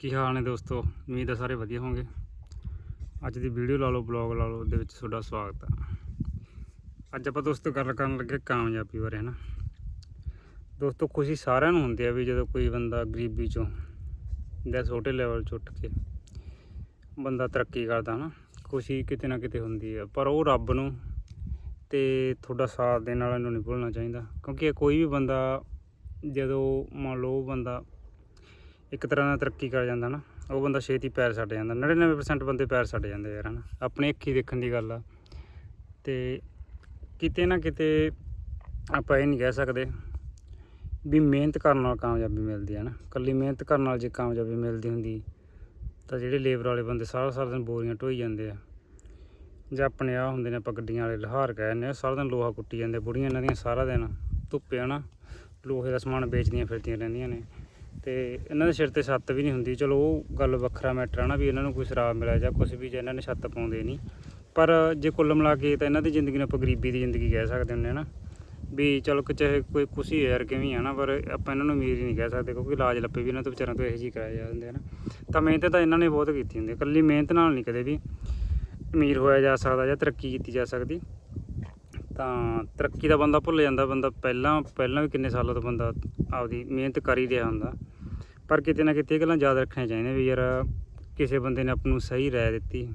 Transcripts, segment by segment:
ਕੀ ਹਾਲ ਨੇ ਦੋਸਤੋ? ਉਮੀਦ ਹੈ ਸਾਰੇ ਵਧੀਆ ਹੋਵੋਗੇ ਅੱਜ ਦੀ ਵੀਡੀਓ ਲਾ ਲਓ ਬਲੌਗ ਲਾ ਲਓ, ਉਹਦੇ ਵਿੱਚ ਤੁਹਾਡਾ ਸਵਾਗਤ ਆ। ਅੱਜ ਆਪਾਂ ਦੋਸਤੋ ਗੱਲ ਕਰਨ ਲੱਗੇ ਕਾਮਯਾਬੀ ਬਾਰੇ, ਹਨਾ? ਦੋਸਤੋ, ਖੁਸ਼ੀ ਸਾਰਿਆਂ ਨੂੰ ਹੁੰਦੀ ਆ ਵੀ ਜਦੋਂ ਕੋਈ ਬੰਦਾ ਗਰੀਬੀ ਚੋਂ, ਜਾਂ ਛੋਟੇ ਲੈਵਲ 'ਚ ਉੱਠ ਕੇ ਬੰਦਾ ਤਰੱਕੀ ਕਰਦਾ, ਹਨਾ? ਖੁਸ਼ੀ ਕਿਤੇ ਨਾ ਕਿਤੇ ਹੁੰਦੀ ਹੈ ਪਰ ਉਹ ਰੱਬ ਨੂੰ ਤੇ ਤੁਹਾਡਾ ਸਾਥ ਦੇਣ ਵਾਲਿਆਂ ਨੂੰ ਨਹੀਂ ਭੁੱਲਣਾ ਚਾਹੀਦਾ। ਕਿਉਂਕਿ ਕੋਈ ਵੀ ਬੰਦਾ, ਜਦੋਂ ਮੰਨ ਲਓ ਉਹ ਬੰਦਾ ਇੱਕ ਤਰ੍ਹਾਂ ਨਾਲ ਤਰੱਕੀ ਕਰ ਜਾਂਦਾ ਨਾ, ਉਹ ਬੰਦਾ ਛੇਤੀ ਪੈਰ ਛੱਡ ਜਾਂਦਾ 99% ਬੰਦੇ ਪੈਰ ਛੱਡ ਜਾਂਦੇ ਯਾਰ, ਹਨਾ। ਆਪਣੀ ਅੱਖੀ ਦੇਖਣ ਦੀ ਗੱਲ ਆ। ਤੇ ਕਿਤੇ ਨਾ ਕਿਤੇ ਆਪਾਂ ਇਹ ਨਹੀਂ ਕਹਿ ਸਕਦੇ ਵੀ ਮਿਹਨਤ ਕਰਨ ਨਾਲ ਕਾਮਯਾਬੀ ਮਿਲਦੀ ਹੈ ਨਾ ਕੱਲੀ ਮਿਹਨਤ ਕਰਨ ਨਾਲ ਜੇ ਕਾਮਯਾਬੀ ਮਿਲਦੀ ਹੁੰਦੀ, ਤਾਂ ਜਿਹੜੇ ਲੇਬਰ ਵਾਲੇ ਬੰਦੇ ਸਾਰਾ ਸਾਰਾ ਦਿਨ ਬੋਰੀਆਂ ਢੋਈ ਜਾਂਦੇ ਆ। ਜਾਂ ਆਪਣੇ ਆ ਹੁੰਦੇ ਨੇ ਆਪਾਂ ਗੱਡੀਆਂ ਵਾਲੇ, ਲਹਾਰ ਕਹਿ ਦਿੰਦੇ ਆ, ਸਾਰਾ ਦਿਨ ਲੋਹਾ ਕੁੱਟੀ ਜਾਂਦੇ, ਬੁੜੀਆਂ ਇਹਨਾਂ ਦੀਆਂ ਸਾਰਾ ਦਿਨ ਧੁੱਪੇ ਨਾ ਲੋਹੇ ਦਾ ਸਮਾਨ ਵੇਚਦੀਆਂ ਫਿਰਦੀਆਂ ਰਹਿੰਦੀਆਂ ਨੇ। ਤੇ ਇਹਨਾਂ ਦੇ ਸਿਰ ਤੇ ਛੱਤ ਵੀ ਨਹੀਂ ਹੁੰਦੀ। ਚਲੋ, ਉਹ ਗੱਲ ਵੱਖਰਾ ਮੈਟਰ ਆ ਨਾ ਵੀ ਇਹਨਾਂ ਨੂੰ ਕੋਈ ਸ਼ਰਾਬ ਮਿਲਿਆ ਜਾਂ ਕੁਝ ਵੀ, ਜੇ ਇਹਨਾਂ ਨੇ ਛੱਤ ਪਾਉਂਦੇ ਨਹੀਂ। ਪਰ ਜੇ ਕੁੱਲ ਮਿਲਾ ਕੇ ਤਾਂ ਇਹਨਾਂ ਦੀ ਜ਼ਿੰਦਗੀ ਨੂੰ ਆਪਾਂ ਗਰੀਬੀ ਦੀ ਜ਼ਿੰਦਗੀ ਕਹਿ ਸਕਦੇ ਹੁੰਦੇ ਆ ਨਾ। ਵੀ ਚਲੋ, ਕਿ ਚਾਹੇ ਕੋਈ ਖੁਸ਼ੀ ਹੈ ਯਾਰ ਕਿਵੇਂ ਆ ਨਾ, ਪਰ ਆਪਾਂ ਇਹਨਾਂ ਨੂੰ ਅਮੀਰ ਹੀ ਨਹੀਂ ਕਹਿ ਸਕਦੇ, ਕਿਉਂਕਿ ਇਲਾਜ ਲੱਪੇ ਵੀ ਇਹਨਾਂ ਤੋਂ ਵਿਚਾਰਿਆਂ ਤੋਂ ਇਹੋ ਜਿਹੀ ਕਰਾਏ ਜਾਂਦੇ ਆ ਨਾ। ਤਾਂ ਮਿਹਨਤ ਤਾਂ ਇਹਨਾਂ ਨੇ ਬਹੁਤ ਕੀਤੀ ਹੁੰਦੀ ਹੈ ਇਕੱਲੀ ਮਿਹਨਤ ਨਾਲ ਨਹੀਂ ਕਦੇ ਵੀ ਅਮੀਰ ਹੋਇਆ ਜਾ ਸਕਦਾ ਜਾਂ ਤਰੱਕੀ ਕੀਤੀ ਜਾ ਸਕਦੀ। ਤਾਂ ਤਰੱਕੀ ਦਾ ਬੰਦਾ ਭੁੱਲ ਜਾਂਦਾ, ਬੰਦਾ ਪਹਿਲਾਂ ਪਹਿਲਾਂ ਵੀ ਕਿੰਨੇ ਸਾਲਾਂ ਤੋਂ ਬੰਦਾ ਆਪਦੀ ਮਿਹਨਤ ਕਰ ਹੀ ਰਿਹਾ ਹੁੰਦਾ। ਪਰ ਕਿਤੇ ਨਾ ਕਿਤੇ ਇਹ ਗੱਲਾਂ ਯਾਦ ਰੱਖਣੀਆਂ ਚਾਹੀਦੀਆਂ ਵੀ ਯਾਰ ਕਿਸੇ ਬੰਦੇ ਨੇ ਆਪ ਨੂੰ ਸਹੀ ਰਾਏ ਦਿੱਤੀ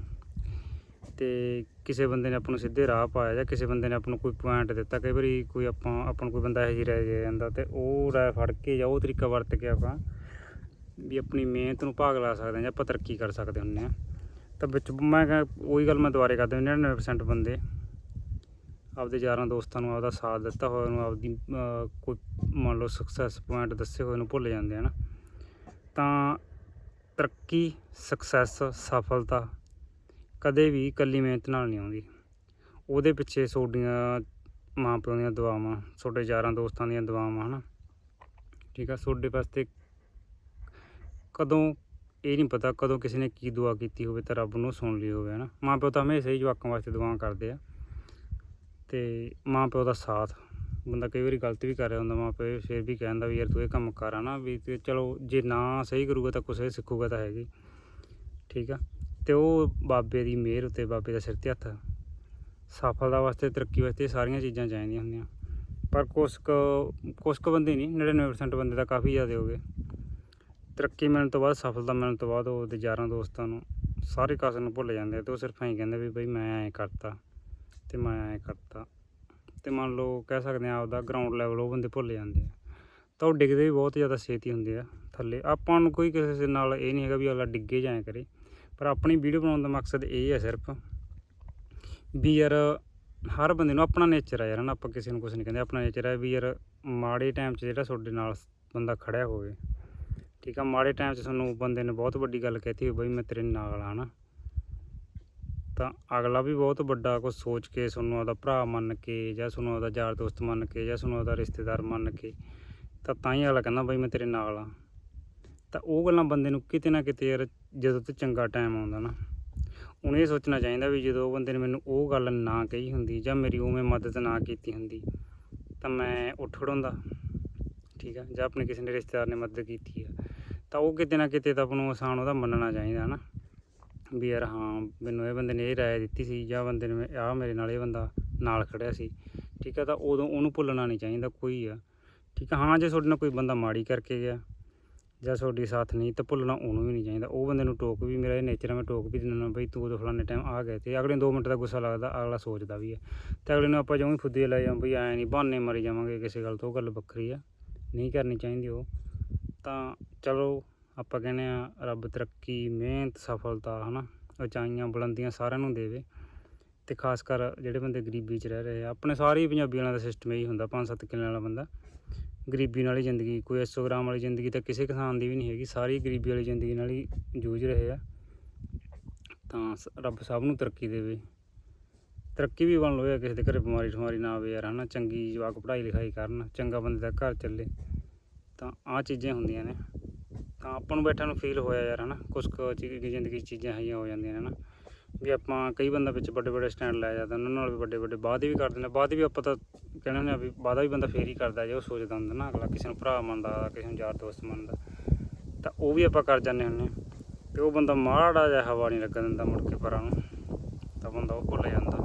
ਤੇ ਕਿਸੇ ਬੰਦੇ ਨੇ ਆਪ ਨੂੰ ਸਿੱਧੇ ਰਾਹ ਪਾਇਆ ਜਾਂ ਕਿਸੇ ਬੰਦੇ ਨੇ ਆਪ ਨੂੰ ਕੋਈ ਪੁਆਇੰਟ ਦਿੱਤਾ। ਕਈ ਵਾਰੀ ਕੋਈ ਆਪਾਂ ਆਪਾਂ ਨੂੰ ਕੋਈ ਬੰਦਾ ਇਹੋ ਜਿਹੀ ਰਾਏ ਦੇ ਜਾਂਦਾ ਤੇ ਉਹ ਰਾਏ ਫੜ ਕੇ ਜਾਂ ਉਹ ਤਰੀਕਾ ਵਰਤ ਕੇ ਆਪਾਂ ਵੀ ਆਪਣੀ ਮਿਹਨਤ ਨੂੰ ਭਾਗ ਲਾ ਸਕਦੇ ਹਾਂ ਜਾਂ ਆਪਾਂ ਤਰੱਕੀ ਕਰ ਸਕਦੇ ਹੁੰਦੇ ਹਾਂ। ਤਾਂ ਵਿੱਚ ਮੈਂ ਕਿਹਾ, ਉਹੀ ਗੱਲ ਮੈਂ ਦੁਬਾਰੇ ਕਰਦਾ 99% ਬੰਦੇ ਆਪਦੇ ਯਾਰਾਂ ਦੋਸਤਾਂ ਨੂੰ ਆਪਦਾ ਸਾਥ ਦਿੱਤਾ ਹੋਇਆ ਨੂੰ ਆਪਦੀ ਕੋਈ ਮੰਨ ਲਓ ਸਕਸੈਸ ਪੁਆਇੰਟ ਦੱਸੇ ਹੋਏ ਨੂੰ ਭੁੱਲ ਜਾਂਦੇ ਹਨ ਤਾਂ ਤਰੱਕੀ ਸਕਸੈਸ ਸਫਲਤਾ ਕਦੇ ਵੀ ਇਕੱਲੀ ਮਿਹਨਤ ਨਾਲ ਨਹੀਂ ਆਉਂਦੀ। ਉਹਦੇ ਪਿੱਛੇ ਤੁਹਾਡੀਆਂ ਮਾਂ ਪਿਓ ਦੀਆਂ ਦੁਆਵਾਂ ਤੁਹਾਡੇ ਯਾਰਾਂ ਦੋਸਤਾਂ ਦੀਆਂ ਦੁਆਵਾਂ, ਹਨਾ। ਠੀਕ ਆ ਤੁਹਾਡੇ ਵਾਸਤੇ ਕਦੋਂ ਇਹ ਨਹੀਂ ਪਤਾ ਕਦੋਂ ਕਿਸੇ ਨੇ ਕੀ ਦੁਆ ਕੀਤੀ ਹੋਵੇ ਤਾਂ ਰੱਬ ਨੂੰ ਸੁਣ ਲਈ ਹੋਵੇ, ਹਨਾ। ਮਾਂ ਪਿਓ ਤਾਂ ਹਮੇਸ਼ਾ ਹੀ ਜਵਾਕਾਂ ਵਾਸਤੇ ਦੁਆ ਕਰਦੇ ਆ। ਤੇ ਮਾਂ ਪਿਓ ਦਾ ਸਾਥ। ਬੰਦਾ ਕਈ ਵਾਰੀ ਗਲਤ ਵੀ ਕਰ ਰਿਹਾ ਹੁੰਦਾ, ਮਾਂ ਪਿਓ ਫਿਰ ਵੀ ਕਹਿੰਦਾ ਵੀ ਯਾਰ ਤੂੰ ਇਹ ਕੰਮ ਕਰ ਆ ਨਾ ਵੀ ਤੇ ਚਲੋ ਜੇ ਨਾ ਸਹੀ ਕਰੂਗਾ ਤਾਂ ਕੁਛ ਸਿੱਖੂਗਾ ਤਾਂ ਹੈਗੀ। ਠੀਕ ਆ? ਤੇ ਉਹ ਬਾਬੇ ਦੀ ਮਿਹਰ ਉਤੇ, ਬਾਬੇ ਦਾ ਸਿਰ ਤੇ ਹੱਥ। ਸਫਲਤਾ ਵਾਸਤੇ, ਤਰੱਕੀ ਵਾਸਤੇ ਸਾਰੀਆਂ ਚੀਜ਼ਾਂ ਚਾਹੀਦੀਆਂ ਹੁੰਦੀਆਂ। ਪਰ ਕੁਛ ਕੁ ਕੁਛ ਕੁ ਬੰਦੇ ਨਹੀਂ 99% ਬੰਦੇ ਤਾਂ ਕਾਫੀ ਜ਼ਿਆਦਾ ਹੋ ਗਏ। ਤਰੱਕੀ ਮਿਲਣ ਤੋਂ ਬਾਅਦ, ਸਫਲਤਾ ਮਿਲਣ ਤੋਂ ਬਾਅਦ ਉਹਦੇ ਯਾਰਾਂ ਦੋਸਤਾਂ ਨੂੰ ਸਾਰੇ ਕਾਸੇ ਨੂੰ ਭੁੱਲ ਜਾਂਦੇ ਆ ਤੇ ਉਹ ਸਿਰਫ ਐਂ ਕਹਿੰਦੇ ਵੀ ਬਈ ਮੈਂ ਐਂ ਕਰਤਾ। ਤੇ ਮੈਂ ਐਂ ਕਰਤਾ। ਤੇ ਮੰਨ ਲਓ ਕਹਿ ਸਕਦੇ ਆ ਆਪਦਾ ਗਰਾਊਂਡ ਲੈਵਲ ਉਹ ਬੰਦੇ ਭੁੱਲ ਜਾਂਦੇ ਆ। ਤਾਂ ਉਹ ਡਿੱਗਦੇ ਵੀ ਬਹੁਤ ਜ਼ਿਆਦਾ ਛੇਤੀ ਹੁੰਦੇ ਆ ਥੱਲੇ। ਆਪਾਂ ਨੂੰ ਕੋਈ ਕਿਸੇ ਨਾਲ ਇਹ ਨਹੀਂ ਹੈਗਾ ਵੀ ਅਗਲਾ ਡਿੱਗੇ ਜਾਏ ਕਰੇ। ਪਰ ਆਪਣੀ ਵੀਡੀਓ ਬਣਾਉਣ ਦਾ ਮਕਸਦ ਇਹ ਹੈ ਸਿਰਫ ਵੀ ਯਾਰ ਹਰ ਬੰਦੇ ਨੂੰ ਆਪਣਾ ਨੇਚਰ ਆ ਯਾਰ ਨਾ ਆਪਾਂ ਕਿਸੇ ਨੂੰ ਕੁਝ ਨਹੀਂ ਕਹਿੰਦੇ। ਆਪਣਾ ਨੇਚਰ ਹੈ ਵੀ ਯਾਰ ਮਾੜੇ ਟਾਈਮ 'ਚ ਜਿਹੜਾ ਤੁਹਾਡੇ ਨਾਲ ਬੰਦਾ ਖੜਿਆ ਹੋਵੇ। ਠੀਕ ਆ, ਮਾੜੇ ਟਾਈਮ 'ਚ ਤੁਹਾਨੂੰ ਬੰਦੇ ਨੇ ਬਹੁਤ ਵੱਡੀ ਗੱਲ ਕਹਿਤੀ ਹੋਈ ਬਈ ਮੈਂ ਤੇਰੇ ਨਾਲ ਆ ਨਾ ਤਾਂ ਅਗਲਾ ਵੀ ਬਹੁਤ ਵੱਡਾ ਕੁਝ ਸੋਚ ਕੇ ਤੁਹਾਨੂੰ ਆਪਦਾ ਭਰਾ ਮੰਨ ਕੇ ਜਾਂ ਤੁਹਾਨੂੰ ਆਪਦਾ ਯਾਰ ਦੋਸਤ ਮੰਨ ਕੇ ਜਾਂ ਤੁਹਾਨੂੰ ਆਪਦਾ ਰਿਸ਼ਤੇਦਾਰ ਮੰਨ ਕੇ ਤਾਂ ਤਾਂ ਹੀ ਅਗਲਾ ਕਹਿੰਦਾ ਬਈ ਮੈਂ ਤੇਰੇ ਨਾਲ ਆ ਤਾਂ ਉਹ ਗੱਲਾਂ ਬੰਦੇ ਨੂੰ ਕਿਤੇ ਨਾ ਕਿਤੇ ਯਾਰ ਜਦੋਂ ਤੇ ਚੰਗਾ ਟਾਈਮ ਆਉਂਦਾ ਨਾ, ਉਹਨੂੰ ਇਹ ਸੋਚਣਾ ਚਾਹੀਦਾ ਵੀ ਜਦੋਂ ਉਹ ਬੰਦੇ ਨੇ ਮੈਨੂੰ ਉਹ ਗੱਲ ਨਾ ਕਹੀ ਹੁੰਦੀ ਜਾਂ ਮੇਰੀ ਉਵੇਂ ਮਦਦ ਨਾ ਕੀਤੀ ਹੁੰਦੀ, ਤਾਂ ਮੈਂ ਉੱਠ ਖੜੋਂਦਾ ਠੀਕ ਆ, ਜਾਂ ਆਪਣੇ ਕਿਸੇ ਨੇ ਰਿਸ਼ਤੇਦਾਰ ਨੇ ਮਦਦ ਕੀਤੀ ਆ। ਤਾਂ ਉਹ ਕਿਤੇ ਨਾ ਕਿਤੇ ਤਾਂ ਆਪਾਂ ਨੂੰ ਆਸਾਨ ਉਹਦਾ ਮੰਨਣਾ ਚਾਹੀਦਾ ਨਾ। ਵੀ ਯਾਰ ਹਾਂ, ਮੈਨੂੰ ਇਹ ਬੰਦੇ ਨੇ ਇਹ ਰਾਏ ਦਿੱਤੀ ਸੀ ਜਾਂ ਬੰਦੇ ਨੇ ਆਹ ਮੇਰੇ ਨਾਲ ਇਹ ਬੰਦਾ ਨਾਲ ਖੜਿਆ ਸੀ। ਠੀਕ ਆ, ਤਾਂ ਉਦੋਂ ਉਹਨੂੰ ਭੁੱਲਣਾ ਨਹੀਂ ਚਾਹੀਦਾ, ਕੋਈ ਆ। ਠੀਕ ਆ, ਹਾਂ, ਜੇ ਤੁਹਾਡੇ ਨਾਲ ਕੋਈ ਬੰਦਾ ਮਾੜੀ ਕਰਕੇ ਗਿਆ ਜਾਂ ਤੁਹਾਡੀ ਸਾਥ ਨਹੀਂ, ਤਾਂ ਭੁੱਲਣਾ ਉਹਨੂੰ ਵੀ ਨਹੀਂ ਚਾਹੀਦਾ। ਉਹ ਬੰਦੇ ਨੂੰ ਟੋਕ ਵੀ, ਮੇਰਾ ਇਹ ਨੇਚਰ ਹੈ ਮੈਂ ਟੋਕ ਵੀ ਦਿੰਦਾ ਬਈ ਤੂੰ ਉਦੋਂ ਫਲਾਣੇ ਟਾਈਮ ਆ ਗਏ ਤੇ ਅਗਲੇ 2 ਮਿੰਟ ਦਾ ਗੁੱਸਾ ਲੱਗਦਾ, ਅਗਲਾ ਸੋਚਦਾ ਵੀ ਹੈ ਤੇ ਅਗਲੇ ਨੂੰ ਆਪਾਂ ਜਿਉਂ ਫੁੱਦੇ ਲੈ ਜਾਂ ਬਈ ਐ ਨਹੀਂ, ਬਹਾਨੇ ਮਾਰੀ ਜਾਵਾਂਗੇ, ਕਿਸੇ ਗੱਲ ਤੋਂ, ਉਹ ਗੱਲ ਵੱਖਰੀ ਆ। ਨਹੀਂ ਕਰਨੀ ਚਾਹੀਦੀ ਉਹ। ਤਾਂ ਚਲੋ ਆਪਾਂ ਕਹਿੰਦੇ ਆ ਰੱਬ ਤਰੱਕੀ, ਮਿਹਨਤ, ਸਫਲਤਾ, ਹਨਾ, ਉਚਾਈਆਂ, ਬੁਲੰਦੀਆਂ ਸਾਰਿਆਂ ਨੂੰ ਦੇਵੇ ਤੇ ਖਾਸ ਕਰ ਜਿਹੜੇ ਬੰਦੇ ਗਰੀਬੀ 'ਚ ਰਹਿ ਰਹੇ ਆ, ਆਪਣੇ ਸਾਰੇ ਪੰਜਾਬੀ ਵਾਲਿਆਂ ਦਾ ਸਿਸਟਮ ਇਹੀ ਹੁੰਦਾ, ਪੰਜ ਸੱਤ ਕਿੱਲੇ ਵਾਲਾ ਬੰਦਾ। ਗਰੀਬੀ ਨਾਲ ਹੀ ਜ਼ਿੰਦਗੀ, ਕੋਈ 100 ਵਾਲੀ ਜ਼ਿੰਦਗੀ ਤਾਂ ਕਿਸੇ ਕਿਸਾਨ ਦੀ ਵੀ ਨਹੀਂ ਹੈਗੀ, ਸਾਰੀ ਗਰੀਬੀ ਵਾਲੀ ਜ਼ਿੰਦਗੀ ਨਾਲ ਹੀ ਜੂਝ ਰਹੇ ਆ। ਤਾਂ ਸ- ਰੱਬ ਸਭ ਨੂੰ ਤਰੱਕੀ ਦੇਵੇ। ਤਰੱਕੀ ਵੀ ਬਣ ਲੋ ਕਿਸੇ ਦੇ ਘਰੇ ਬਿਮਾਰੀ ਠਮਾਰੀ ਨਾ ਆਵੇ ਯਾਰ, ਹਨਾ, ਚੰਗੀ ਜਵਾਕ ਪੜ੍ਹਾਈ ਲਿਖਾਈ ਕਰਨ, ਚੰਗਾ ਬੰਦੇ ਦਾ ਘਰ ਚੱਲੇ। ਤਾਂ ਆਹ ਚੀਜ਼ਾਂ ਹੁੰਦੀਆਂ ਨੇ। ਤਾਂ ਆਪਾਂ ਨੂੰ ਬੈਠਿਆਂ ਨੂੰ ਫੀਲ ਹੋਇਆ ਯਾਰ, ਹਨਾ? ਕੁਛ ਕੁ ਚੀ- ਜ਼ਿੰਦਗੀ 'ਚ ਚੀਜ਼ਾਂ ਹੈਗੀਆਂ ਹੋ ਜਾਂਦੀਆਂ ਨੇ ਨਾ ਵੀ ਆਪਾਂ ਕਈ ਬੰਦਾ ਵਿੱਚ ਵੱਡੇ ਵੱਡੇ ਸਟੈਂਡ ਲੈ ਜਾਂਦਾ, ਉਹਨਾਂ ਨਾਲ ਵੀ ਵੱਡੇ ਵੱਡੇ ਵਾਅਦੇ ਵੀ ਕਰਦੇ ਨੇ ਵਾਅਦੇ ਵੀ ਆਪਾਂ ਤਾਂ ਕਹਿੰਦੇ ਹੁੰਦੇ ਆ ਵੀ ਵਾਅਦਾ ਵੀ ਬੰਦਾ ਫੇਰ ਹੀ ਕਰਦਾ ਜੇ ਉਹ ਸੋਚਦਾ ਹੁੰਦਾ ਨਾ, ਅਗਲਾ ਕਿਸੇ ਨੂੰ ਭਰਾ ਮੰਨਦਾ, ਕਿਸੇ ਨੂੰ ਯਾਰ ਦੋਸਤ ਮੰਨਦਾ। ਤਾਂ ਉਹ ਵੀ ਆਪਾਂ ਕਰ ਜਾਂਦੇ ਹੁੰਦੇ ਹਾਂ। ਤੇ ਉਹ ਬੰਦਾ ਮਾੜਾ ਜਿਹਾ ਹਵਾ ਨਹੀਂ ਲੱਗਣ ਦਿੰਦਾ ਮੁੜ ਕੇ ਪਰਾਂ ਨੂੰ, ਤਾਂ ਬੰਦਾ ਉਹ ਭੁੱਲ ਜਾਂਦਾ।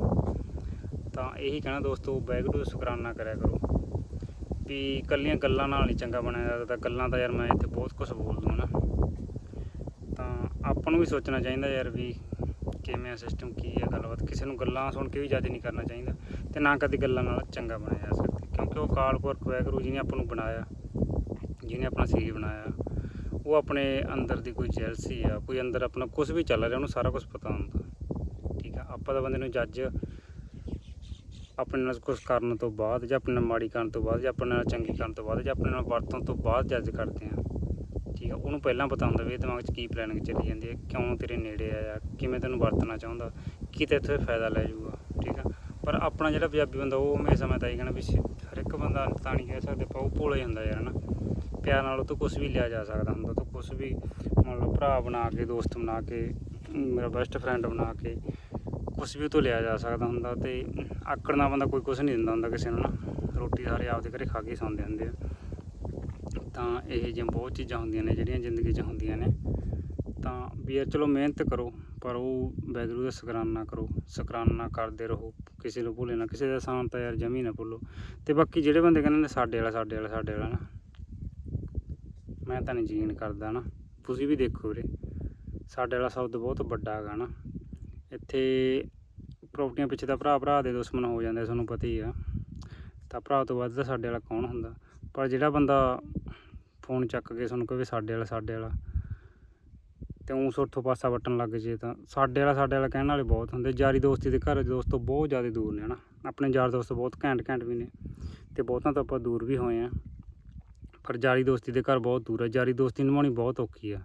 ਤਾਂ ਇਹੀ ਕਹਿਣਾ ਦੋਸਤੋ, ਬੈਗ ਟੂ ਸ਼ੁਕਰਾਨਾ ਕਰਿਆ ਕਰੋ। ਵੀ ਇਕੱਲੀਆਂ ਗੱਲਾਂ ਨਾਲ ਨਹੀਂ ਚੰਗਾ ਬਣਿਆ ਜਾਂਦਾ ਗੱਲਾਂ ਤਾਂ ਯਾਰ ਮੈਂ ਇੱਥੇ ਬਹੁਤ ਕੁਝ ਬੋਲ ਦੂੰ ਨਾ। ਤਾਂ ਆਪਾਂ ਨੂੰ ਵੀ ਸੋਚਣਾ ਚਾਹੀਦਾ ਯਾਰ ਵੀ ਕਿਵੇਂ ਆ ਸਿਸਟਮ ਕੀ ਹੈ ਗੱਲਬਾਤ। ਕਿਸੇ ਨੂੰ ਗੱਲਾਂ ਸੁਣ ਕੇ ਵੀ ਜੱਜ ਨਹੀਂ ਕਰਨਾ ਚਾਹੀਦਾ ਤੇ ਨਾ ਕਦੀ ਗੱਲਾਂ ਨਾਲ ਚੰਗਾ ਬਣਿਆ ਜਾ ਸਕਦਾ। ਕਿਉਂਕਿ ਉਹ ਕਾਲ ਪੁਰਖ ਵਾਹਿਗੁਰੂ ਜੀ ਨੇ ਆਪਾਂ ਨੂੰ ਬਣਾਇਆ, ਜਿਹਨੇ ਆਪਣਾ ਸਰੀਰ ਬਣਾਇਆ, ਉਹ ਆਪਣੇ ਅੰਦਰ ਦੀ ਕੋਈ ਜੈਲਸੀ ਆ, ਕੋਈ ਅੰਦਰ ਆਪਣਾ ਕੁਝ ਵੀ ਚੱਲ ਰਿਹਾ, ਉਹਨੂੰ ਸਾਰਾ ਕੁਝ ਪਤਾ ਹੁੰਦਾ। ਠੀਕ ਆ? ਆਪਾਂ ਤਾਂ ਬੰਦੇ ਨੂੰ ਜੱਜ ਆਪਣੇ ਨਾਲ ਕੁਝ ਕਰਨ ਤੋਂ ਬਾਅਦ ਜਾਂ ਆਪਣੇ ਨਾਲ ਮਾੜੀ ਕਰਨ ਤੋਂ ਬਾਅਦ ਜਾਂ ਆਪਣੇ ਨਾਲ ਚੰਗੀ ਕਰਨ ਤੋਂ ਬਾਅਦ ਜਾਂ ਆਪਣੇ ਨਾਲ ਵਰਤਣ ਤੋਂ ਬਾਅਦ ਜੱਜ ਕਰਦੇ ਆ ਠੀਕ ਆ, ਉਹਨੂੰ ਪਹਿਲਾਂ ਪਤਾ ਹੁੰਦਾ ਵੀ ਇਹ ਦਿਮਾਗ 'ਚ ਕੀ ਪਲੈਨਿੰਗ ਚੱਲੀ ਜਾਂਦੀ ਹੈ, ਕਿਉਂ ਤੇਰੇ ਨੇੜੇ ਆਇਆ, ਕਿਵੇਂ ਤੈਨੂੰ ਵਰਤਣਾ ਚਾਹੁੰਦਾ, ਕਿਤੇ ਇੱਥੇ ਫਾਇਦਾ ਲੈ ਜਾਊਗਾ, ਠੀਕ ਆ? ਪਰ ਆਪਣਾ ਜਿਹੜਾ ਪੰਜਾਬੀ ਬੰਦਾ, ਉਹ ਹਮੇਸ਼ਾ ਮੈਂ ਤਾਂ ਇਹ ਕਹਿਣਾ ਵੀ ਹਰ ਇੱਕ ਬੰਦਾ ਤਾਂ ਨਹੀਂ ਕਹਿ ਸਕਦੇ ਪਰ ਉਹ ਭੋਲਾ ਹੀ ਹੁੰਦਾ ਯਾਰ ਨਾ ਪਿਆਰ ਨਾਲ ਉਹ ਤੋਂ ਕੁਝ ਵੀ ਲਿਆ ਜਾ ਸਕਦਾ ਹੁੰਦਾ, ਉਹ ਤੋਂ ਕੁਝ ਵੀ ਮੰਨ ਲਓ ਭਰਾ ਬਣਾ ਕੇ, ਦੋਸਤ ਬਣਾ ਕੇ, ਮੇਰਾ ਬੈਸਟ ਫਰੈਂਡ ਬਣਾ ਕੇ ਕੁਝ ਵੀ ਉਹ ਲਿਆ ਜਾ ਸਕਦਾ ਹੁੰਦਾ ਤੇ ਆਕੜਨਾ ਬੰਦਾ ਕੋਈ ਕੁਝ ਨਹੀਂ ਦਿੰਦਾ ਹੁੰਦਾ ਕਿਸੇ ਨੂੰ ਨਾ। ਰੋਟੀ ਸਾਰੇ ਆਪਦੇ ਘਰੇ ਖਾ ਕੇ ਸੌਂਦੇ ਹੁੰਦੇ ਆ। ਤਾਂ ਇਹ ਜਿਹੀਆਂ ਬਹੁਤ ਚੀਜ਼ਾਂ ਹੁੰਦੀਆਂ ਨੇ ਜਿਹੜੀਆਂ ਜ਼ਿੰਦਗੀ 'ਚ ਹੁੰਦੀਆਂ ਨੇ। ਤਾਂ ਵੀ ਯਾਰ ਚਲੋ ਮਿਹਨਤ ਕਰੋ, ਪਰ ਉਹ ਵੈਗਰੂ ਦਾ ਸ਼ੁਕਰਾਨਾ ਕਰੋ। ਸ਼ੁਕਰਾਨਾ ਕਰਦੇ ਰਹੋ, ਕਿਸੇ ਨੂੰ ਭੁੱਲੇ ਨਾ, ਕਿਸੇ ਦਾ ਸਾਨ ਤਾਂ ਯਾਰ ਜਮੀ ਨਾ ਭੁੱਲੋ। ਤੇ ਬਾਕੀ ਜਿਹੜੇ ਬੰਦੇ ਕਹਿੰਦੇ ਨੇ ਸਾਡੇ ਵਾਲਾ ਸਾਡੇ ਵਾਲਾ ਸਾਡੇ ਵਾਲਾ ਨਾ, ਮੈਂ ਤਾਂ ਨਹੀਂ ਯਕੀਨ ਕਰਦਾ ਨਾ। ਤੁਸੀਂ ਵੀ ਦੇਖੋ ਵੀਰੇ, ਸਾਡੇ ਵਾਲਾ ਸ਼ਬਦ ਬਹੁਤ ਵੱਡਾ ਹੈਗਾ ਨਾ। ਇੱਥੇ ਪ੍ਰਾਪਰਟੀਆਂ ਪਿੱਛੇ ਤਾਂ ਭਰਾ ਭਰਾ ਦੇ ਦੁਸ਼ਮਣ ਹੋ ਜਾਂਦੇ ਤੁਹਾਨੂੰ ਪਤਾ ਹੀ ਆ। ਤਾਂ ਭਰਾ ਤੋਂ ਵੱਧ ਤਾਂ ਸਾਡੇ ਵਾਲਾ ਕੌਣ ਹੁੰਦਾ? ਪਰ ਜਿਹੜਾ ਬੰਦਾ ਫੋਨ ਚੱਕ ਕੇ ਤੁਹਾਨੂੰ ਕਹੇ ਸਾਡੇ ਵਾਲਾ ਸਾਡੇ ਵਾਲਾ, ਤੇ ਉਹ ਉੱਥੋਂ ਪਾਸਾ ਵੱਟਣ ਲੱਗ ਜੇ ਤਾਂ ਸਾਡੇ ਵਾਲਾ ਸਾਡੇ ਵਾਲਾ ਕਹਿਣ ਵਾਲੇ ਬਹੁਤ ਹੁੰਦੇ। ਯਾਰੀ ਦੋਸਤੀ ਦੇ ਘਰ ਦੋਸਤੋ ਬਹੁਤ ਜ਼ਿਆਦਾ ਦੂਰ ਨੇ, ਹਨਾ? ਆਪਣੇ ਯਾਰ ਦੋਸਤ ਬਹੁਤ ਘੈਂਟ ਘੈਂਟ ਵੀ ਨੇ, ਤੇ ਬਹੁਤਾਂ ਤੋਂ ਆਪਾਂ ਦੂਰ ਵੀ ਹੋਏ ਆ। ਪਰ ਯਾਰੀ ਦੋਸਤੀ ਦੇ ਘਰ ਬਹੁਤ ਦੂਰ ਆ। ਯਾਰੀ ਦੋਸਤੀ ਨਿਭਾਉਣੀ ਬਹੁਤ ਔਖੀ ਆ।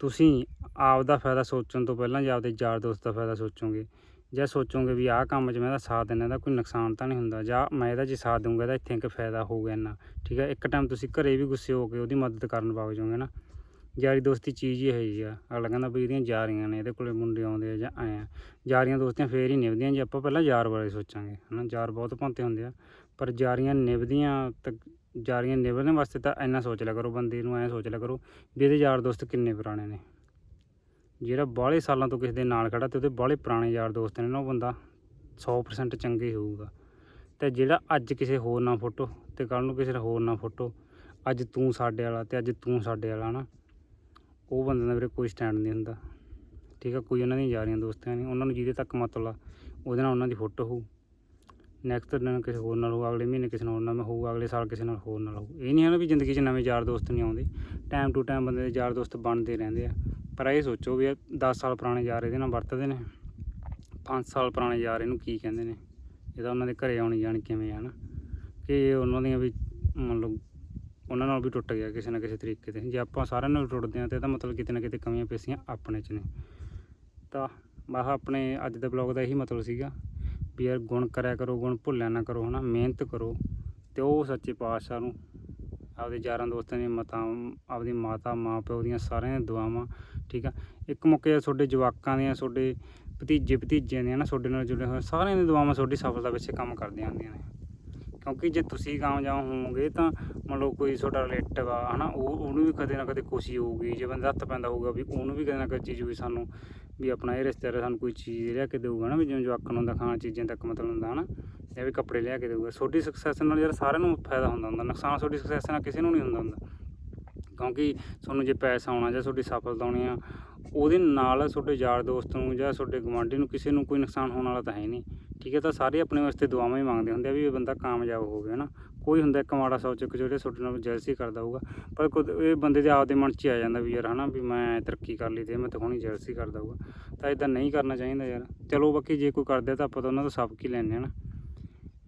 ਤੁਸੀਂ ਆਪ ਦਾ ਫਾਇਦਾ ਸੋਚਣ ਤੋਂ ਪਹਿਲਾਂ ਜਾਂ ਆਪਦੇ ਯਾਰ ਦੋਸਤ ਦਾ ਫਾਇਦਾ ਸੋਚੋਗੇ ਜਾਂ ਸੋਚੋਗੇ ਵੀ ਆਹ ਕੰਮ 'ਚ ਮੈਂ ਇਹਦਾ ਸਾਥ ਦਿੰਦਾ, ਇਹਦਾ ਕੋਈ ਨੁਕਸਾਨ ਤਾਂ ਨਹੀਂ ਹੁੰਦਾ ਜਾਂ ਮੈਂ ਇਹਦਾ ਜੇ ਸਾਥ ਦਊਂਗਾ, ਇਹਦਾ ਇੱਥੇ ਇੱਕ ਫਾਇਦਾ ਹੋਊਗਾ ਇੰਨਾ। ਠੀਕ ਹੈ, ਇੱਕ ਟਾਈਮ ਤੁਸੀਂ ਘਰੇ ਵੀ ਗੁੱਸੇ ਹੋ ਕੇ ਉਹਦੀ ਮਦਦ ਕਰਨ ਵਗ ਜਾਓਗੇ ਨਾ, ਯਾਰੀ ਦੋਸਤੀ ਚੀਜ਼ ਹੀ ਹੈ ਜੀ ਆ। ਅਗਲਾ ਕਹਿੰਦਾ ਵੀ ਇਹਦੀਆਂ ਯਾਰੀਆਂ ਨੇ, ਇਹਦੇ ਕੋਲੇ ਮੁੰਡੇ ਆਉਂਦੇ ਆ ਜਾਂ ਐਂ ਆ। ਯਾਰੀਆਂ ਦੋਸਤੀਆਂ ਫੇਰ ਹੀ ਨਿਭਦੀਆਂ ਜੇ ਆਪਾਂ ਪਹਿਲਾਂ ਯਾਰ ਬਾਰੇ ਸੋਚਾਂਗੇ, ਹਨਾ? ਯਾਰ ਬਹੁਤ ਭਾਂਤੇ ਹੁੰਦੇ ਆ। ਪਰ ਯਾਰੀਆਂ ਨਿਭਦੀਆਂ ਤੱਕ ਯਾਰੀਆਂ ਨਿਭਣ ਵਾਸਤੇ ਤਾਂ ਇੰਨਾ ਸੋਚ ਲਿਆ ਕਰੋ, ਬੰਦੇ ਨੂੰ ਐਂ ਸੋਚ ਲਿਆ ਕਰੋ ਵੀ ਇਹਦੇ ਯਾਰ ਦੋਸਤ ਕਿੰਨੇ ਪੁਰਾਣੇ ਨੇ। ਜਿਹੜਾ ਬਾਹਲੇ ਸਾਲਾਂ ਤੋਂ ਕਿਸੇ ਦੇ ਨਾਲ ਖੜਾ ਤੇ ਉਹਦੇ ਬਾਹਲੇ ਪੁਰਾਣੇ ਯਾਰ ਦੋਸਤ ਨੇ ਨਾ ਉਹ ਬੰਦਾ 100% ਚੰਗੇ ਹੋਊਗਾ। ਤੇ ਜਿਹੜਾ ਅੱਜ ਕਿਸੇ ਹੋਰ ਨਾਲ ਫੋਟੋ ਤੇ ਕੱਲ ਨੂੰ ਕਿਸੇ ਹੋਰ ਨਾਲ ਫੋਟੋ, ਅੱਜ ਤੂੰ ਸਾਡੇ ਵਾਲਾ ਤੇ ਅੱਜ ਤੂੰ ਸਾਡੇ ਵਾਲਾ ਨਾ, ਉਹ ਬੰਦੇ ਦਾ ਵੀਰੇ ਕੋਈ ਸਟੈਂਡ ਨਹੀਂ ਹੁੰਦਾ। ਠੀਕ ਆ, ਕੋਈ ਉਹਨਾਂ ਦੀਆਂ ਯਾਰੀਆਂ ਦੋਸਤੀਆਂ ਨਹੀਂ, ਉਹਨਾਂ ਨੂੰ ਜਿਹਦੇ ਤੱਕ ਮਤਲਬ ਉਹਦੇ ਨਾਲ ਉਹਨਾਂ ਦੀ ਫੋਟੋ ਹੋਊ। ਨੈਕਸਟ ਦਿਨ ਕਿਸੇ ਹੋਰ ਨਾਲ ਹੋਊ, ਅਗਲੇ ਮਹੀਨੇ ਕਿਸੇ ਹੋਰ ਨਾਲ ਹੋਊ, ਅਗਲੇ ਸਾਲ ਕਿਸੇ ਨਾਲ ਹੋਰ ਨਾਲ ਹੋਊ। ਇਹ ਨਹੀਂ ਹੈ ਨਾ ਵੀ ਜ਼ਿੰਦਗੀ 'ਚ ਨਵੇਂ ਯਾਰ ਦੋਸਤ ਨਹੀਂ ਆਉਂਦੇ। ਟਾਈਮ ਟੂ ਟਾਈਮ ਬੰਦੇ ਦੇ ਯਾਰ ਦੋਸਤ ਬਣਦੇ ਰਹਿੰਦੇ ਆ। ਪਰ ਇਹ ਸੋਚੋ ਵੀ 10 ਸਾਲ ਪੁਰਾਣੇ ਯਾਰ ਇਹਦੇ ਨਾਲ ਵਰਤਦੇ ਨੇ। 5 ਸਾਲ ਪੁਰਾਣੇ ਯਾਰ ਇਹਨੂੰ ਕੀ ਕਹਿੰਦੇ ਨੇ? ਇਹਦਾ ਉਹਨਾਂ ਦੇ ਘਰੇ ਆਉਣੀ ਜਾਣੀ ਕਿਵੇਂ ਆ ਨਾ ਕਿ ਉਹਨਾਂ ਦੀਆਂ ਵੀ ਮਤਲਬ ਉਹਨਾਂ ਨਾਲ ਵੀ ਟੁੱਟ ਗਿਆ ਕਿਸੇ ਨਾ ਕਿਸੇ ਤਰੀਕੇ ਤੇ। ਜੇ ਆਪਾਂ ਸਾਰਿਆਂ ਨਾਲ ਟੁੱਟਦੇ ਹਾਂ ਤੇ ਇਹਦਾ ਮਤਲਬ ਕਿਤੇ ਨਾ ਕਿਤੇ ਕਮੀਆਂ ਪੇਸੀਆਂ ਆਪਣੇ 'ਚ ਨੇ। ਤਾਂ ਬਸ ਆਪਣੇ ਅੱਜ ਦੇ ਬਲੌਗ ਦਾ ਇਹੀ ਮਤਲਬ ਸੀਗਾ। ਵੀ ਯਾਰ ਗੁਣ ਕਰਿਆ ਕਰੋ, ਗੁਣ ਭੁੱਲਿਆ ਨਾ ਕਰੋ, ਹਨਾ? ਮਿਹਨਤ ਕਰੋ ਤੇ ਉਹ ਸੱਚੇ ਪਾਤਸ਼ਾਹ ਨੂੰ, ਆਪਦੇ ਯਾਰਾਂ ਦੋਸਤਾਂ ਦੀਆਂ ਮਤਾਂ, ਆਪਦੀ ਮਾਤਾ, ਮਾਂ ਪਿਓ ਦੀਆਂ ਸਾਰਿਆਂ ਦੀਆਂ ਦੁਆਵਾਂ, ਠੀਕ ਆ? ਇੱਕ ਮੌਕੇ ਤੁਹਾਡੇ ਜਵਾਕਾਂ ਦੀਆਂ, ਤੁਹਾਡੇ ਭਤੀਜੇ ਭਤੀਜਿਆਂ ਦੀਆਂ ਨਾ, ਤੁਹਾਡੇ ਨਾਲ ਜੁੜੇ ਹੋਏ ਸਾਰਿਆਂ ਦੀਆਂ ਦੁਆਵਾਂ ਤੁਹਾਡੀ ਸਫਲਤਾ ਪਿੱਛੇ ਕੰਮ ਕਰਦੀਆਂ ਹੁੰਦੀਆਂ ਨੇ। ਕਿਉਂਕਿ ਜੇ ਤੁਸੀਂ ਕਾਮਯਾਬ ਹੋਵੋਗੇ ਤਾਂ ਮੰਨ ਲਓ ਕੋਈ ਤੁਹਾਡਾ ਰਿਲੇਟਿਵ ਆ, ਹਨਾ, ਉਹ, ਉਹਨੂੰ ਵੀ ਕਦੇ ਨਾ ਕਦੇ ਖੁਸ਼ੀ ਹੋਊਗੀ, ਜੇ ਬੰਦਾ ਹੱਥ ਪੈਂਦਾ ਹੋਊਗਾ ਵੀ ਉਹਨੂੰ ਵੀ ਕਦੇ ਨਾ ਕਦੇ ਚੀਜ਼ ਵੀ ਸਾਨੂੰ, ਵੀ ਆਪਣਾ ਇਹ ਰਿਸ਼ਤੇਦਾਰ ਸਾਨੂੰ ਕੋਈ ਚੀਜ਼ ਲਿਆ ਕੇ ਦੇਊਗਾ ਨਾ ਵੀ ਜਿਵੇਂ ਜਵਾਕਾਂ ਨੂੰ ਹੁੰਦਾ ਖਾਣ ਚੀਜ਼ਾਂ ਤੱਕ ਮਤਲਬ ਹੁੰਦਾ, ਹਨਾ, ਜਾਂ ਵੀ ਕੱਪੜੇ ਲਿਆ ਕੇ ਦੇਊਗਾ, ਤੁਹਾਡੀ ਸਕਸੈਸ ਨਾਲ ਯਾਰ ਸਾਰਿਆਂ ਨੂੰ ਫਾਇਦਾ ਹੁੰਦਾ ਹੁੰਦਾ, ਨੁਕਸਾਨ ਤੁਹਾਡੀ ਸਕਸੈਸ ਨਾਲ ਕਿਸੇ ਨੂੰ ਨਹੀਂ ਹੁੰਦਾ ਹੁੰਦਾ। ਕਿਉਂਕਿ ਤੁਹਾਨੂੰ ਜੇ ਪੈਸਾ ਆਉਣਾ ਜਾਂ ਤੁਹਾਡੀ ਸਫਲਤਾ ਆਉਣੀ ਆ ਉਹਦੇ ਨਾਲ ਤੁਹਾਡੇ ਯਾਰ ਦੋਸਤ ਨੂੰ ਜਾਂ ਤੁਹਾਡੇ ਗੁਆਂਢੀ ਨੂੰ ਕਿਸੇ ਨੂੰ ਕੋਈ ਨੁਕਸਾਨ ਹੋਣ ਵਾਲਾ ਤਾਂ ਹੈ ਨਹੀਂ। ਠੀਕ ਹੈ, ਤਾਂ ਸਾਰੇ ਆਪਣੇ ਵਾਸਤੇ ਦੁਆਵਾਂ ਹੀ ਮੰਗਦੇ ਹੁੰਦੇ ਆ ਵੀ ਇਹ ਬੰਦਾ ਕਾਮਯਾਬ ਹੋਵੇ ਹਨਾ। ਕੋਈ ਹੁੰਦਾ ਇੱਕ ਮਾੜਾ ਸੋਚ ਕੇ ਜਿਹੜੇ ਤੁਹਾਡੇ ਨਾਲ ਜੈਲਸੀ ਕਰਦਾ ਹੋਊਗਾ, ਪਰ ਕੁਝ ਇਹ ਬੰਦੇ ਦੇ ਆਪਦੇ ਮਨ 'ਚ ਹੀ ਆ ਜਾਂਦਾ ਵੀ ਯਾਰ ਹਨਾ ਵੀ ਮੈਂ ਤਰੱਕੀ ਕਰ ਲਈ ਤੇ ਮੈਂ ਤਾਂ ਹੁਣੀ ਜੈਲਸੀ ਕਰਦਾ ਹੋਊਗਾ। ਤਾਂ ਇਦਾਂ ਨਹੀਂ ਕਰਨਾ ਚਾਹੀਦਾ ਯਾਰ। ਚਲੋ ਬਾਕੀ ਜੇ ਕੋਈ ਕਰਦਾ ਤਾਂ ਆਪਾਂ ਤਾਂ ਉਹਨਾਂ ਤੋਂ ਸਬਕ ਹੀ ਲੈਣੇ ਹਨਾ।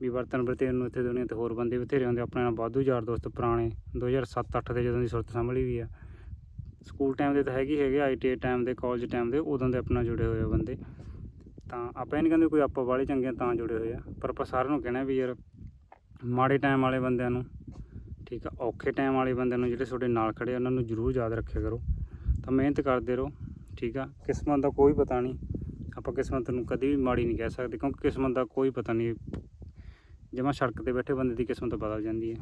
ਵੀ ਵਰਤਨ ਵਰਤੇਨ ਨੂੰ ਇੱਥੇ ਦੁਨੀਆ ਤੇ ਹੋਰ ਬੰਦੇ ਬਥੇਰੇ ਹੁੰਦੇ ਆਪਣੇ ਨਾਲ ਵਾਧੂ ਯਾਰ ਦੋਸਤ ਪੁਰਾਣੇ 2007-8 ਦੇ ਜਦੋਂ ਦੀ ਸੁਰਤ ਸੰਭਲੀ ਵੀ ਆ। ਸਕੂਲ ਟਾਈਮ ਦੇ ਤਾਂ ਹੈਗੇ ਹੈਗੇ ਆਈਟੀਆਈ ਟਾਈਮ ਦੇ ਕਾਲਜ ਟਾਈਮ ਦੇ ਉਦੋਂ ਦੇ ਆਪਣਾ ਜੁੜੇ ਹੋਏ ਆ ਬੰਦੇ। ਤਾਂ ਆਪਾਂ ਇਹ ਨਹੀਂ ਕਹਿੰਦੇ ਕੋਈ ਆਪਾਂ ਵਾਲੇ ਚੰਗੇ ਤਾਂ ਜੁੜੇ ਹੋਏ ਆ। ਪਰ ਆਪਾਂ ਸਾਰਿਆਂ ਨੂੰ ਕਹਿਣਾ ਵੀ ਯਾਰ ਮਾੜੇ ਟਾਈਮ ਵਾਲੇ ਬੰਦਿਆਂ ਨੂੰ ਠੀਕ ਆ ਔਖੇ ਟਾਈਮ ਵਾਲੇ ਬੰਦਿਆਂ ਨੂੰ ਜਿਹੜੇ ਤੁਹਾਡੇ ਨਾਲ ਖੜੇ ਆ, ਉਹਨਾਂ ਨੂੰ ਜ਼ਰੂਰ ਯਾਦ ਰੱਖਿਆ ਕਰੋ। ਤਾਂ ਮਿਹਨਤ ਕਰਦੇ ਰਹੋ ਠੀਕ ਆ। ਕਿਸਮਤ ਦਾ ਕੋਈ ਪਤਾ ਨਹੀਂ ਆਪਾਂ ਕਿਸਮਤ ਨੂੰ ਕਦੇ ਵੀ ਮਾੜੀ ਨਹੀਂ ਕਹਿ ਸਕਦੇ ਕਿਉਂਕਿ ਕਿਸਮਤ ਦਾ ਕੋਈ ਪਤਾ ਨਹੀਂ ਜਮਾ ਸੜਕ ਤੇ ਬੈਠੇ ਬੰਦੇ ਦੀ ਕਿਸਮਤ ਬਦਲ ਜਾਂਦੀ ਹੈ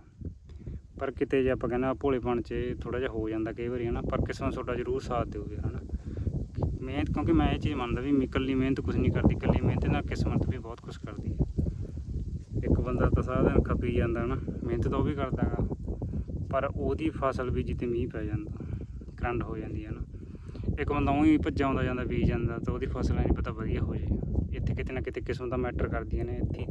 ਪਰ ਕਿਤੇ ਜੇ ਆਪਾਂ ਕਹਿੰਦਾ ਆ ਭੋਲੇਪਣ 'ਚ ਥੋੜਾ ਜਿਹਾ ਹੋ ਜਾਂਦਾ ਕਈ ਵਾਰੀ, ਹਨਾ? ਪਰ ਕਿਸਮਤ ਤੁਹਾਡਾ ਜ਼ਰੂਰ ਸਾਥ ਦੇਊਗੀ, ਹਨਾ? ਮਿਹਨਤ, ਕਿਉਂਕਿ ਮੈਂ ਇਹ ਚੀਜ਼ ਮੰਨਦਾ ਵੀ ਮੈਂ ਇਕੱਲੀ ਮਿਹਨਤ ਕੁਝ ਨਹੀਂ ਕਰਦੀ, ਇਕੱਲੀ ਮਿਹਨਤ ਨਾਲ ਕਿਸਮਤ ਵੀ ਬਹੁਤ ਕੁਝ ਕਰਦੀ ਹੈ। ਇੱਕ ਬੰਦਾ ਤਾਂ ਸਾਰਾ ਦਿਨ ਖਪੀ ਜਾਂਦਾ, ਹਨਾ? ਮਿਹਨਤ ਤਾਂ ਉਹ ਵੀ ਕਰਦਾ ਹੈਗਾ। ਪਰ ਉਹਦੀ ਫਸਲ ਵੀ ਜਿੱਤੇ ਮੀਂਹ ਪੈ ਜਾਂਦਾ, ਕਰੰਟ ਹੋ ਜਾਂਦੀ ਹੈ ਨਾ ਇੱਕ ਬੰਦਾ ਉਹੀ ਭੱਜਾ ਆਉਂਦਾ ਜਾਂਦਾ, ਬੀਜ ਜਾਂਦਾ, ਤਾਂ ਉਹਦੀ ਫਸਲ ਨਹੀਂ ਪਤਾ ਵਧੀਆ ਹੋ ਜੇ। ਇੱਥੇ ਕਿਤੇ ਨਾ ਕਿਤੇ ਕਿਸਮਤਾਂ ਮੈਟਰ ਕਰਦੀਆਂ ਨੇ, ਇੱਥੇ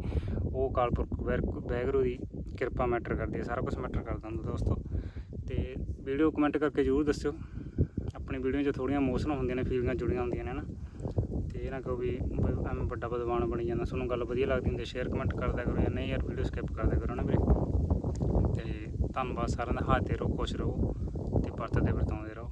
ਉਹ ਕਾਲਪੁਰ ਵੈਰ- ਵੈਗਰੂ ਦੀ ਕਿਰਪਾ ਮੈਟਰ ਕਰਦੀ ਹੈ, ਸਾਰਾ ਕੁਝ ਮੈਟਰ ਕਰਦਾ ਹੁੰਦਾ ਦੋਸਤੋ। ਤੇ ਵੀਡੀਓ ਕਮੈਂਟ ਕਰਕੇ ਜ਼ਰੂਰ ਦੱਸਿਓ। ਆਪਣੀ ਵੀਡੀਓ 'ਚ ਥੋੜੀਆਂ ਇਮੋਸ਼ਨਲ ਹੁੰਦੀਆਂ ਨੇ, ਫੀਲਿੰਗਾਂ ਜੁੜੀਆਂ ਹੁੰਦੀਆਂ ਨੇ ਨਾ ਤੇ ਇਹ ਨਾ ਕਹੋ ਵੀ ਐਵੇਂ ਵੱਡਾ ਬਦਵਾਨ ਬਣੀ ਜਾਂਦਾ, ਤੁਹਾਨੂੰ ਗੱਲ ਵਧੀਆ ਲੱਗਦੀ ਹੁੰਦੀ ਸ਼ੇਅਰ ਕਮੈਂਟ ਕਰਦਾ ਕਰੋ ਜਾਂ ਨਹੀਂ ਯਾਰ ਵੀਡੀਓ ਸਕਿਪ ਕਰਦਾ ਕਰੋ ਨਾ ਵੀਰੇ। ਤੇ ਧੰਨਵਾਦ ਸਾਰਿਆਂ ਦਾ ਹੱਥ ਤੇ ਰਹੋ, ਖੁਸ਼ ਰਹੋ ਤੇ ਵਰਤਦੇ ਵਰਤਾਉਂਦੇ ਰਹੋ।